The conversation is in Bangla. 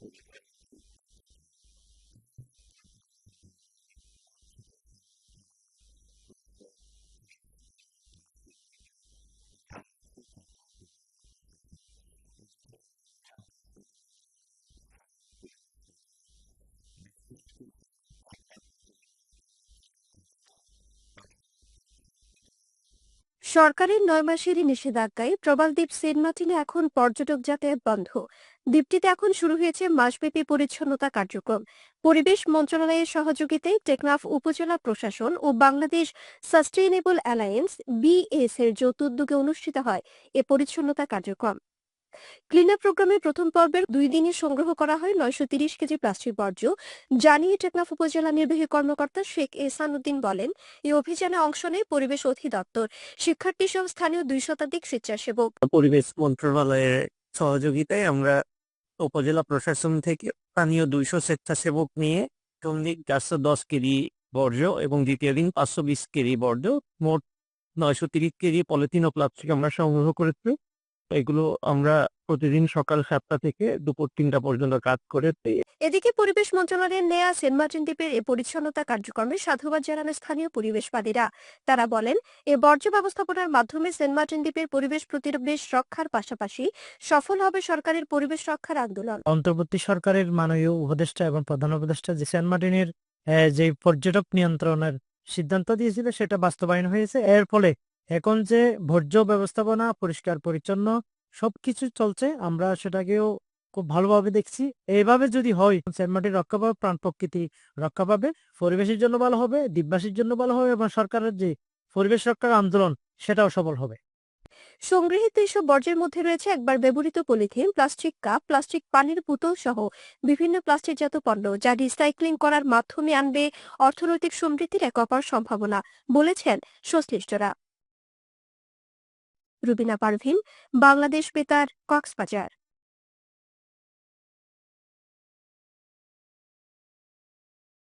completely সরকারের নয় মাসের নিষেধাজ্ঞায় প্রবাল দ্বীপ সেন্ট মার্টিনে এখন পর্যটক যাতায়াত বন্ধ। দ্বীপটিতে এখন শুরু হয়েছে মাসব্যাপী পরিচ্ছন্নতা কার্যক্রম। পরিবেশ মন্ত্রণালয়ের সহযোগিতায় টেকনাফ উপজেলা প্রশাসন ও বাংলাদেশ সাস্টেইনেবল অ্যালায়েন্স বিএস এর যৌথ উদ্যোগে অনুষ্ঠিত হয় এ পরিচ্ছন্নতা কার্যক্রম। ক্লিন আপ প্রোগ্রামের প্রথম পর্বের দুই দিনে সংগ্রহ করা হয় নয়শো তিরিশ কেজি প্লাস্টিক বর্জ্য। জানিয়ে টেকনাফ উপজেলা নির্বাহী কর্মকর্তা শেখ এহসান উদ্দিন বলেন, এই অভিযানে অংশ নেয় পরিবেশ অধিদপ্তর। শিক্ষার্থী সহ স্থানীয় দুই শতাধিক স্বেচ্ছাসেবক। পরিবেশ মন্ত্রণালয়ের সহযোগিতায় আমরা উপজেলা প্রশাসন থেকে স্থানীয় দুইশো স্বেচ্ছাসেবক নিয়ে প্রথম দিন চারশো দশ কেজি বর্জ্য এবং দ্বিতীয় দিন পাঁচশো বিশ কেজি বর্জ্য, মোট নয়শো তিরিশ কেজি পলিথিন ও প্লাস্টিক আমরা সংগ্রহ করেছি। এগুলো আমরা প্রতিদিন সকাল সাতটা থেকে দুপুর তিনটা পর্যন্ত কাজ করে এদিকে পরিবেশ মন্ত্রণালয়ের নেয়া সেন্ট মার্টিন দ্বীপের এ পরিচ্ছন্নতা কার্যক্রমে সাধুবাদ জানান স্থানীয় পরিবেশবাদীরা। তারা বলেন এ বর্জ্য ব্যবস্থাপনার মাধ্যমে সেন্ট মার্টিন দ্বীপের পরিবেশ প্রতিবেশ রক্ষার পাশাপাশি সফল হবে সরকারের পরিবেশ রক্ষার আন্দোলন। অন্তর্বর্তী সরকারের মাননীয় উপদেষ্টা এবং প্রধান উপদেষ্টা যে সেন্ট মার্টিনের যে পর্যটক নিয়ন্ত্রণের সিদ্ধান্ত দিয়েছিল সেটা বাস্তবায়ন হয়েছে। এর ফলে এখন যে বর্জ্য ব্যবস্থাপনা, পরিষ্কার, পরিচ্ছন্ন সবকিছু চলছে, আমরা সেটাকেও খুব ভালোভাবে দেখছি। এইভাবে যদি হয়, সেন্ট মার্টিন রক্ষা পাবে, প্রাণ প্রকৃতি রক্ষা পাবে, পরিবেশের জন্য ভালো হবে, দ্বীপবাসীর জন্য ভালো হবে এবং সরকারের যে পরিবেশ রক্ষার আন্দোলন, সেটাও সফল হবে। সংগৃহীত এসব বর্জ্যের মধ্যে রয়েছে একবার ব্যবহৃত পলিথিন, প্লাস্টিক কাপ, প্লাস্টিক পানির বোতল সহ বিভিন্ন প্লাস্টিকজাত পণ্য, যা রিসাইক্লিং করার মাধ্যমে আনবে অর্থনৈতিক সমৃদ্ধির এক অপার সম্ভাবনা, বলেছেন সংশ্লিষ্টরা। রুবিনা পারভিন বাংলাদেশ বেতার কক্সবাজার।